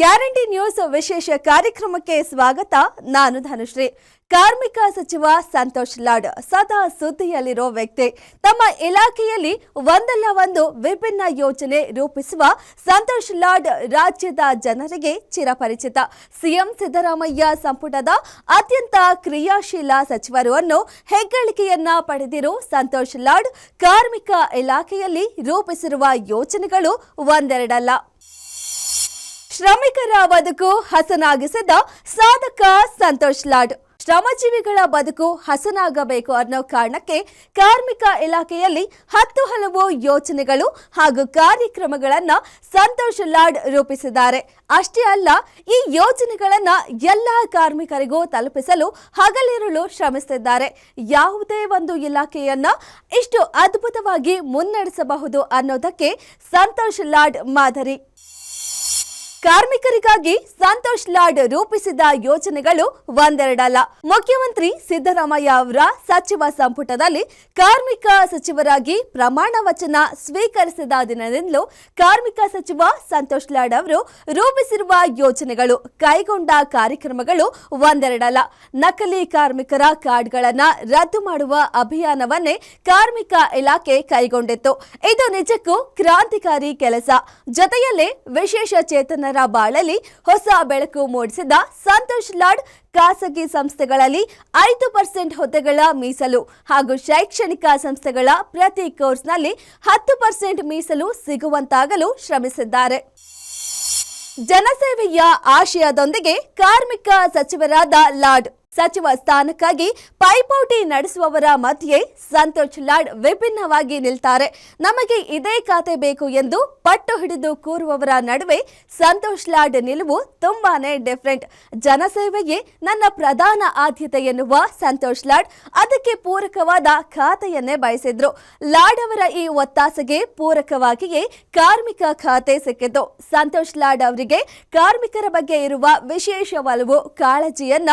Guarantee news ವಿಶೇಷ ಕಾರ್ಯಕ್ರಮಕ್ಕೆ ಸ್ವಾಗತ. ನಾನು ಧನುಶ್ರೀ. ಕಾರ್ಮಿಕ ಸಚಿವ ಸಂತೋಷ್ ಲಾಡ್ ಸದಾ ಸುದ್ದಿಯಲ್ಲಿರೋ ವ್ಯಕ್ತಿ. ತಮ್ಮ ಇಲಾಖೆಯಲ್ಲಿ ಒಂದಲ್ಲ ಒಂದು ವಿಭಿನ್ನ ಯೋಜನೆ ರೂಪಿಸುವ ಸಂತೋಷ್ ಲಾಡ್ ರಾಜ್ಯದ ಜನರಿಗೆ ಚಿರಪರಿಚಿತ. ಸಿಎಂ ಸಿದ್ದರಾಮಯ್ಯ ಸಂಪುಟದ ಅತ್ಯಂತ ಕ್ರಿಯಾಶೀಲ ಸಚಿವರು ಅನ್ನು ಹೆಗ್ಗಳಿಕೆಯನ್ನ ಪಡೆದಿರೋ ಸಂತೋಷ್ ಲಾಡ್ ಕಾರ್ಮಿಕ ಇಲಾಖೆಯಲ್ಲಿ ರೂಪಿಸಿರುವ ಯೋಜನೆಗಳು ಒಂದೆರಡಲ್ಲ. ಶ್ರಮಿಕರ ಬದುಕು ಹಸನಾಗಿಸಿದ ಸಾಧಕ ಸಂತೋಷ್ ಲಾಡ್. ಶ್ರಮಜೀವಿಗಳ ಬದುಕು ಹಸನಾಗಬೇಕು ಅನ್ನೋ ಕಾರಣಕ್ಕೆ ಕಾರ್ಮಿಕ ಇಲಾಖೆಯಲ್ಲಿ ಹತ್ತು ಹಲವು ಯೋಜನೆಗಳು ಹಾಗೂ ಕಾರ್ಯಕ್ರಮಗಳನ್ನ ಸಂತೋಷ್ ಲಾಡ್ ರೂಪಿಸಿದ್ದಾರೆ. ಅಷ್ಟೇ ಅಲ್ಲ, ಈ ಯೋಜನೆಗಳನ್ನ ಎಲ್ಲ ಕಾರ್ಮಿಕರಿಗೂ ತಲುಪಿಸಲು ಹಗಲಿರುಳು ಶ್ರಮಿಸುತ್ತಿದ್ದಾರೆ ಯಾವುದೇ ಒಂದು ಇಲಾಖೆಯನ್ನ ಇಷ್ಟು ಅದ್ಭುತವಾಗಿ ಮುನ್ನಡೆಸಬಹುದು ಅನ್ನೋದಕ್ಕೆ ಸಂತೋಷ್ ಲಾಡ್ ಮಾದರಿ. ಕಾರ್ಮಿಕರಿಗಾಗಿ ಸಂತೋಷ್ ಲಾಡ್ ರೂಪಿಸಿದ ಯೋಜನೆಗಳು ಒಂದೆರಡಲ್ಲ. ಮುಖ್ಯಮಂತ್ರಿ ಸಿದ್ದರಾಮಯ್ಯ ಅವರ ಸಚಿವ ಸಂಪುಟದಲ್ಲಿ ಕಾರ್ಮಿಕ ಸಚಿವರಾಗಿ ಪ್ರಮಾಣ ವಚನ ಸ್ವೀಕರಿಸಿದ ದಿನದಿಂದಲೂ ಕಾರ್ಮಿಕ ಸಚಿವ ಸಂತೋಷ್ ಲಾಡ್ ಅವರು ರೂಪಿಸಿರುವ ಯೋಜನೆಗಳು, ಕೈಗೊಂಡ ಕಾರ್ಯಕ್ರಮಗಳು ಒಂದೆರಡಲ್ಲ. ನಕಲಿ ಕಾರ್ಮಿಕರ ಕಾರ್ಡ್ಗಳನ್ನು ರದ್ದು ಮಾಡುವ ಅಭಿಯಾನವನ್ನೇ ಕಾರ್ಮಿಕ ಇಲಾಖೆ ಕೈಗೊಂಡಿತ್ತು. ಇದು ನಿಜಕ್ಕೂ ಕ್ರಾಂತಿಕಾರಿ ಕೆಲಸ. ಜೊತೆಯಲ್ಲೇ ವಿಶೇಷ ಚೇತನರ ಬಾಳಲ್ಲಿ ಹೊಸ ಬೆಳಕು ಮೂಡಿಸಿದ ಸಂತೋಷ್ ಲಾಡ್ ಖಾಸಗಿ ಸಂಸ್ಥೆಗಳಲ್ಲಿ ಐದು ಪರ್ಸೆಂಟ್ ಹುದ್ದೆಗಳ ಮೀಸಲು ಹಾಗೂ ಶೈಕ್ಷಣಿಕ ಸಂಸ್ಥೆಗಳ ಪ್ರತಿ ಕೋರ್ಸ್ನಲ್ಲಿ ಹತ್ತು ಪರ್ಸೆಂಟ್ ಮೀಸಲು ಸಿಗುವಂತಾಗಲು ಶ್ರಮಿಸಿದ್ದಾರೆ. ಜನಸೇವೆಯ ಆಶಯದೊಂದಿಗೆ ಕಾರ್ಮಿಕ ಸಚಿವರಾದ ಲಾಡ್ ಸಚಿವ ಸ್ಥಾನಕ್ಕಾಗಿ ಪೈಪೋಟಿ ನಡೆಸುವವರ ಮಧ್ಯೆ ಸಂತೋಷ್ ಲಾಡ್ ವಿಭಿನ್ನವಾಗಿ ನಿಲ್ತಾರೆ. ನಮಗೆ ಇದೇ ಖಾತೆ ಬೇಕು ಎಂದು ಪಟ್ಟು ಹಿಡಿದು ಕೂರುವವರ ನಡುವೆ ಸಂತೋಷ್ ಲಾಡ್ ನಿಲುವು ತುಂಬಾನೇ ಡಿಫ್ರೆಂಟ್. ಜನಸೇವೆಯೇ ನನ್ನ ಪ್ರಧಾನ ಆದ್ಯತೆ ಎನ್ನುವ ಸಂತೋಷ್ ಲಾಡ್ ಅದಕ್ಕೆ ಪೂರಕವಾದ ಖಾತೆಯನ್ನೇ ಬಯಸಿದ್ರು. ಲಾಡ್ ಅವರ ಈ ಒತ್ತಾಸೆಗೆ ಪೂರಕವಾಗಿಯೇ ಕಾರ್ಮಿಕ ಖಾತೆ ಸಿಕ್ಕಿತು ಸಂತೋಷ್ ಲಾಡ್ ಅವರಿಗೆ ಕಾರ್ಮಿಕರ ಬಗ್ಗೆ ಇರುವ ವಿಶೇಷ ಒಲವು, ಕಾಳಜಿಯನ್ನ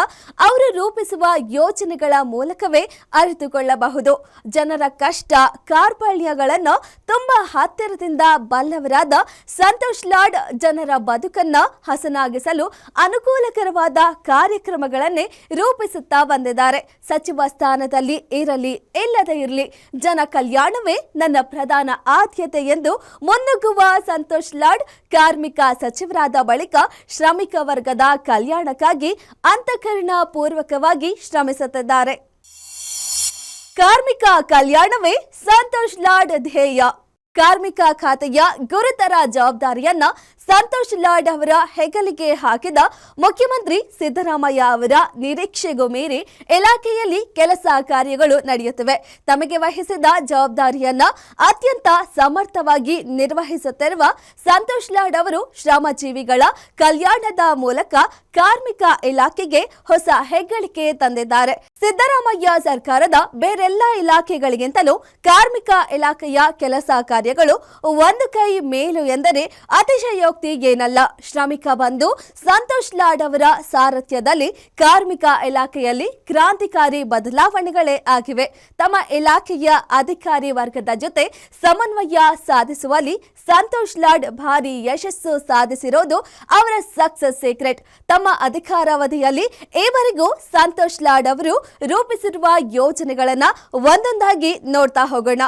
ಅವರು ರೂಪಿಸುವ ಯೋಜನೆಗಳ ಮೂಲಕವೇ ಅರಿತುಕೊಳ್ಳಬಹುದು. ಜನರ ಕಷ್ಟ, ಕಾರ್ಪಣ್ಯಗಳನ್ನು ತುಂಬಾ ಹತ್ತಿರದಿಂದ ಬಲ್ಲವರಾದ ಸಂತೋಷ್ ಲಾಡ್ ಜನರ ಬದುಕನ್ನ ಹಸನಾಗಿಸಲು ಅನುಕೂಲಕರವಾದ ಕಾರ್ಯಕ್ರಮಗಳನ್ನೇ ರೂಪಿಸುತ್ತಾ ಬಂದಿದ್ದಾರೆ. ಸಚಿವ ಸ್ಥಾನದಲ್ಲಿ ಇರಲಿ, ಇಲ್ಲದೇ ಇರಲಿ, ಜನ ಕಲ್ಯಾಣವೇ ನನ್ನ ಪ್ರಧಾನ ಆದ್ಯತೆ ಎಂದು ಮುನ್ನುಗ್ಗುವ ಸಂತೋಷ್ ಲಾಡ್ ಕಾರ್ಮಿಕ ಸಚಿವರಾದ ಬಳಿಕ ಶ್ರಮಿಕ ವರ್ಗದ ಕಲ್ಯಾಣಕ್ಕಾಗಿ ಅಂತಃಕರಣ ಪೂರ್ವಕವಾಗಿ ಶ್ರಮಿಸುತ್ತಿದ್ದಾರೆ. ಕಾರ್ಮಿಕ ಕಲ್ಯಾಣವೇ ಸಂತೋಷ್ ಲಾಡ್ ಧ್ಯೇಯ. ಕಾರ್ಮಿಕ ಖಾತೆಯ ಗುರುತರ ಜವಾಬ್ದಾರಿಯನ್ನ ಸಂತೋಷ್ ಲಾಡ್ ಅವರ ಹೆಗಲಿಗೆ ಹಾಕಿದ ಮುಖ್ಯಮಂತ್ರಿ ಸಿದ್ದರಾಮಯ್ಯ ಅವರ ನಿರೀಕ್ಷೆಗೂ ಮೀರಿ ಇಲಾಖೆಯಲ್ಲಿ ಕೆಲಸ ಕಾರ್ಯಗಳು ನಡೆಯುತ್ತಿವೆ. ತಮಗೆ ವಹಿಸಿದ ಜವಾಬ್ದಾರಿಯನ್ನ ಅತ್ಯಂತ ಸಮರ್ಥವಾಗಿ ನಿರ್ವಹಿಸುತ್ತಿರುವ ಸಂತೋಷ್ ಲಾಡ್ ಅವರು ಶ್ರಮಜೀವಿಗಳ ಕಲ್ಯಾಣದ ಮೂಲಕ ಕಾರ್ಮಿಕ ಇಲಾಖೆಗೆ ಹೊಸ ಹೆಗ್ಗಳಿಕೆ ತಂದಿದ್ದಾರೆ. ಸಿದ್ದರಾಮಯ್ಯ ಸರ್ಕಾರದ ಬೇರೆಲ್ಲ ಇಲಾಖೆಗಳಿಗಿಂತಲೂ ಕಾರ್ಮಿಕ ಇಲಾಖೆಯ ಕೆಲಸ ಕಾರ್ಯಗಳು ಒಂದು ಕೈ ಮೇಲು ಎಂದರೆ ಅತಿಶಯೋಕ್ತಿ ಏನಲ್ಲ. ಶ್ರಮಿಕ ಬಂಧು ಸಂತೋಷ್ ಲಾಡ್ ಅವರ ಸಾರಥ್ಯದಲ್ಲಿ ಕಾರ್ಮಿಕ ಇಲಾಖೆಯಲ್ಲಿ ಕ್ರಾಂತಿಕಾರಿ ಬದಲಾವಣೆಗಳೇ ಆಗಿವೆ. ತಮ್ಮ ಇಲಾಖೆಯ ಅಧಿಕಾರಿ ವರ್ಗದ ಜೊತೆ ಸಮನ್ವಯ ಸಾಧಿಸುವಲ್ಲಿ ಸಂತೋಷ್ ಲಾಡ್ ಭಾರಿ ಯಶಸ್ಸು ಸಾಧಿಸಿರೋದು ಅವರ ಸಕ್ಸಸ್ ಸೀಕ್ರೆಟ್. ತಮ್ಮ ಅಧಿಕಾರಾವಧಿಯಲ್ಲಿ ಈವರೆಗೂ ಸಂತೋಷ್ ಲಾಡ್ ಅವರು ರೂಪಿಸಿರುವ ಯೋಜನೆಗಳನ್ನು ಒಂದೊಂದಾಗಿ ನೋಡ್ತಾ ಹೋಗೋಣ.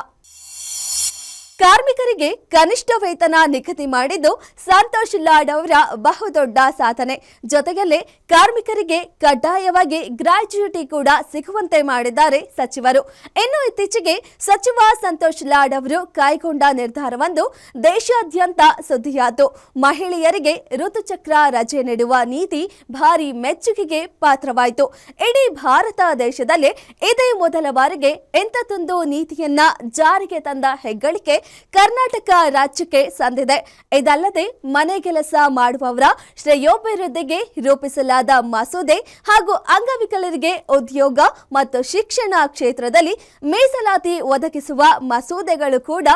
ಕಾರ್ಮಿಕರಿಗೆ ಕನಿಷ್ಠ ವೇತನ ನಿಗದಿ ಮಾಡಿದ್ದು ಸಂತೋಷ್ ಲಾಡ್ ಅವರ ಬಹುದೊಡ್ಡ ಸಾಧನೆ. ಜೊತೆಯಲ್ಲೇ ಕಾರ್ಮಿಕರಿಗೆ ಕಡ್ಡಾಯವಾಗಿ ಗ್ರಾಚ್ಯುಟಿ ಕೂಡ ಸಿಗುವಂತೆ ಮಾಡಿದ್ದಾರೆ ಸಚಿವರು. ಇನ್ನು ಇತ್ತೀಚೆಗೆ ಸಚಿವ ಸಂತೋಷ್ ಲಾಡ್ ಅವರು ಕೈಗೊಂಡ ನಿರ್ಧಾರವೊಂದು ದೇಶಾದ್ಯಂತ ಸುದ್ದಿಯಾತು ಮಹಿಳೆಯರಿಗೆ ಋತುಚಕ್ರ ರಜೆ ನೀಡುವ ನೀತಿ ಭಾರಿ ಮೆಚ್ಚುಗೆಗೆ ಪಾತ್ರವಾಯಿತು. ಇಡೀ ಭಾರತ ದೇಶದಲ್ಲೇ ಇದೇ ಮೊದಲ ಬಾರಿಗೆ ಇಂಥದ್ದೊಂದು ನೀತಿಯನ್ನ ಜಾರಿಗೆ ತಂದ ಹೆಗ್ಗಳಿಕೆ ಕರ್ನಾಟಕ ರಾಜ್ಯಕ್ಕೆ ಸಂದಿದೆ. ಇದಲ್ಲದೆ ಮನೆ ಕೆಲಸ ಮಾಡುವವರ ಶ್ರೇಯೋಭಿವೃದ್ಧಿಗೆ ರೂಪಿಸಲಾದ ಮಸೂದೆ ಹಾಗೂ ಅಂಗವಿಕಲರಿಗೆ ಉದ್ಯೋಗ ಮತ್ತು ಶಿಕ್ಷಣ ಕ್ಷೇತ್ರದಲ್ಲಿ ಮೀಸಲಾತಿ ಒದಗಿಸುವ ಮಸೂದೆಗಳು ಕೂಡ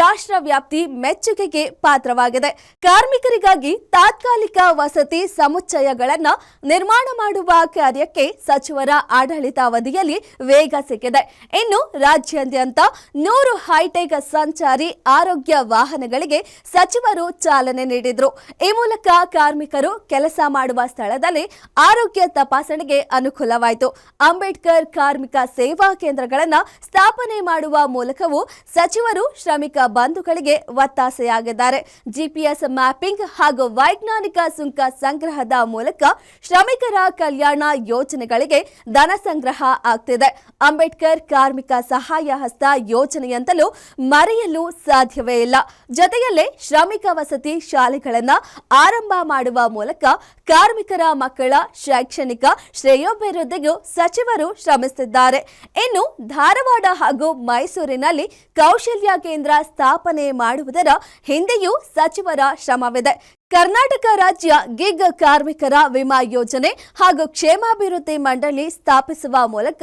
ರಾಷ್ಟ್ರ ವ್ಯಾಪ್ತಿ ಮೆಚ್ಚುಗೆಗೆ ಪಾತ್ರವಾಗಿದೆ. ಕಾರ್ಮಿಕರಿಗಾಗಿ ತಾತ್ಕಾಲಿಕ ವಸತಿ ಸಮುಚ್ಚಯಗಳನ್ನು ನಿರ್ಮಾಣ ಮಾಡುವ ಕಾರ್ಯಕ್ಕೆ ಸಚಿವರ ಆಡಳಿತಾವಧಿಯಲ್ಲಿ ವೇಗ ಸಿಕ್ಕಿದೆ. ಇನ್ನು ರಾಜ್ಯಾದ್ಯಂತ ನೂರು ಹೈಟೆಕ್ ಸಂಚಾರ ಸಂಚಾರಿ ಆರೋಗ್ಯ ವಾಹನಗಳಿಗೆ ಸಚಿವರು ಚಾಲನೆ ನೀಡಿದರು. ಈ ಮೂಲಕ ಕಾರ್ಮಿಕರು ಕೆಲಸ ಮಾಡುವ ಸ್ಥಳದಲ್ಲಿ ಆರೋಗ್ಯ ತಪಾಸಣೆಗೆ ಅನುಕೂಲವಾಯಿತು. ಅಂಬೇಡ್ಕರ್ ಕಾರ್ಮಿಕ ಸೇವಾ ಕೇಂದ್ರಗಳನ್ನು ಸ್ಥಾಪನೆ ಮಾಡುವ ಮೂಲಕವೂ ಸಚಿವರು ಶ್ರಮಿಕ ಬಂಧುಗಳಿಗೆ ಒತ್ತಾಸೆಯಾಗಿದ್ದಾರೆ. ಜಿಪಿಎಸ್ ಮ್ಯಾಪಿಂಗ್ ಹಾಗೂ ವೈಜ್ಞಾನಿಕ ಸುಂಕ ಸಂಗ್ರಹದ ಮೂಲಕ ಶ್ರಮಿಕರ ಕಲ್ಯಾಣ ಯೋಜನೆಗಳಿಗೆ ಧನ ಸಂಗ್ರಹ ಆಗ್ತಿದೆ. ಅಂಬೇಡ್ಕರ್ ಕಾರ್ಮಿಕ ಸಹಾಯ ಹಸ್ತ ಯೋಜನೆಯಂತಲೂ ಮರೆಯಲು ಸಾಧ್ಯವೇ ಇಲ್ಲ. ಜೊತೆಯಲ್ಲೇ ಶ್ರಮಿಕ ವಸತಿ ಶಾಲೆಗಳನ್ನ ಆರಂಭ ಮಾಡುವ ಮೂಲಕ ಕಾರ್ಮಿಕರ ಮಕ್ಕಳ ಶೈಕ್ಷಣಿಕ ಶ್ರೇಯೋಭಿವೃದ್ಧಿಗೂ ಸಚಿವರು ಶ್ರಮಿಸಿದ್ದಾರೆ. ಇನ್ನು ಧಾರವಾಡ ಹಾಗೂ ಮೈಸೂರಿನಲ್ಲಿ ಕೌಶಲ್ಯ ಕೇಂದ್ರ ಸ್ಥಾಪನೆ ಮಾಡುವುದರ ಹಿಂದೆಯೂ ಸಚಿವರ ಶ್ರಮವಿದೆ. ಕರ್ನಾಟಕ ರಾಜ್ಯ ಗಿಗ್ ಕಾರ್ಮಿಕರ ವಿಮಾ ಯೋಜನೆ ಹಾಗೂ ಕ್ಷೇಮಾಭಿವೃದ್ಧಿ ಮಂಡಳಿ ಸ್ಥಾಪಿಸುವ ಮೂಲಕ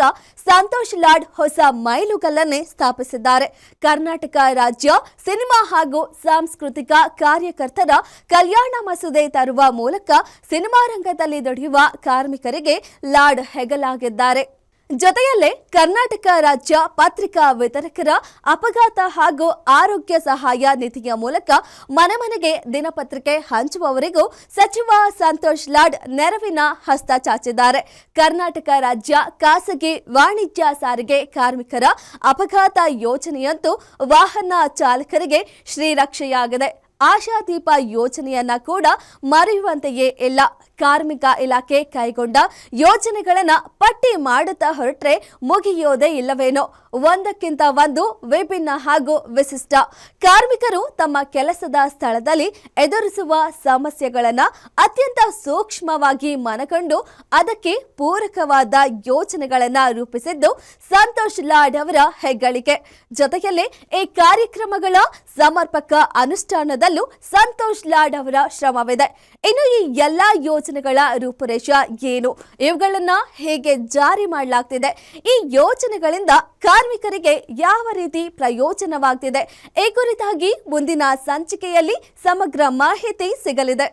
ಸಂತೋಷ್ ಲಾಡ್ ಹೊಸ ಮೈಲುಗಲ್ಲನ್ನೇ ಸ್ಥಾಪಿಸಿದ್ದಾರೆ. ಕರ್ನಾಟಕ ರಾಜ್ಯ ಸಿನಿಮಾ ಹಾಗೂ ಸಾಂಸ್ಕೃತಿಕ ಕಾರ್ಯಕರ್ತರ ಕಲ್ಯಾಣ ಮಸೂದೆ ತರುವ ಮೂಲಕ ಸಿನಿಮಾ ರಂಗದಲ್ಲಿ ದುಡಿಯುವ ಕಾರ್ಮಿಕರಿಗೆ ಲಾಡ್ ಹೆಗಲಾಗಿದ್ದಾರೆ. ಜೊತೆಯಲ್ಲೇ ಕರ್ನಾಟಕ ರಾಜ್ಯ ಪತ್ರಿಕಾ ವಿತರಕರ ಅಪಘಾತ ಹಾಗೂ ಆರೋಗ್ಯ ಸಹಾಯ ನಿಧಿಯ ಮೂಲಕ ಮನೆ ಮನೆಗೆ ದಿನಪತ್ರಿಕೆ ಹಂಚುವವರೆಗೂ ಸಚಿವ ಸಂತೋಷ್ ಲಾಡ್ ನೆರವಿನ ಹಸ್ತ ಚಾಚಿದ್ದಾರೆ. ಕರ್ನಾಟಕ ರಾಜ್ಯ ಖಾಸಗಿ ವಾಣಿಜ್ಯ ಸಾರಿಗೆ ಕಾರ್ಮಿಕರ ಅಪಘಾತ ಯೋಜನೆಯಂತೂ ವಾಹನ ಚಾಲಕರಿಗೆ ಶ್ರೀರಕ್ಷೆಯಾಗಿದೆ. ಆಶಾದೀಪ ಯೋಜನೆಯನ್ನ ಕೂಡ ಮರೆಯುವಂತೆಯೇ ಇಲ್ಲ. ಕಾರ್ಮಿಕ ಇಲಾಖೆ ಕೈಗೊಂಡ ಯೋಜನೆಗಳನ್ನ ಪಟ್ಟಿ ಮಾಡುತ್ತಾ ಹೊರಟ್ರೆ ಮುಗಿಯೋದೇ ಇಲ್ಲವೇನೋ. ಒಂದಕ್ಕಿಂತ ಒಂದು ವಿಭಿನ್ನ ಹಾಗೂ ವಿಶಿಷ್ಟ. ಕಾರ್ಮಿಕರು ತಮ್ಮ ಕೆಲಸದ ಸ್ಥಳದಲ್ಲಿ ಎದುರಿಸುವ ಸಮಸ್ಯೆಗಳನ್ನ ಅತ್ಯಂತ ಸೂಕ್ಷ್ಮವಾಗಿ ಮನಗಂಡು ಅದಕ್ಕೆ ಪೂರಕವಾದ ಯೋಜನೆಗಳನ್ನ ರೂಪಿಸಿದ್ದು ಸಂತೋಷ್ ಲಾಡ್ ಅವರ ಹೆಗ್ಗಳಿಕೆ. ಜೊತೆಯಲ್ಲಿ ಈ ಕಾರ್ಯಕ್ರಮಗಳ ಸಮರ್ಪಕ ಅನುಷ್ಠಾನದಲ್ಲೂ ಸಂತೋಷ್ ಲಾಡ್ ಅವರ ಶ್ರಮವಿದೆ. ಇನ್ನು ಈ ಎಲ್ಲಾ ಯೋಜನೆಗಳ ರೂಪುರೇಷ ಏನು? ಇವುಗಳನ್ನ ಹೇಗೆ ಜಾರಿ ಮಾಡಲಾಗ್ತಿದೆ? ಈ ಯೋಜನೆಗಳಿಂದ ಕಾರ್ಮಿಕರಿಗೆ ಯಾವ ರೀತಿ ಪ್ರಯೋಜನವಾಗ್ತಿದೆ? ಈ ಕುರಿತಾಗಿ ಮುಂದಿನ ಸಂಚಿಕೆಯಲ್ಲಿ ಸಮಗ್ರ ಮಾಹಿತಿ ಸಿಗಲಿದೆ.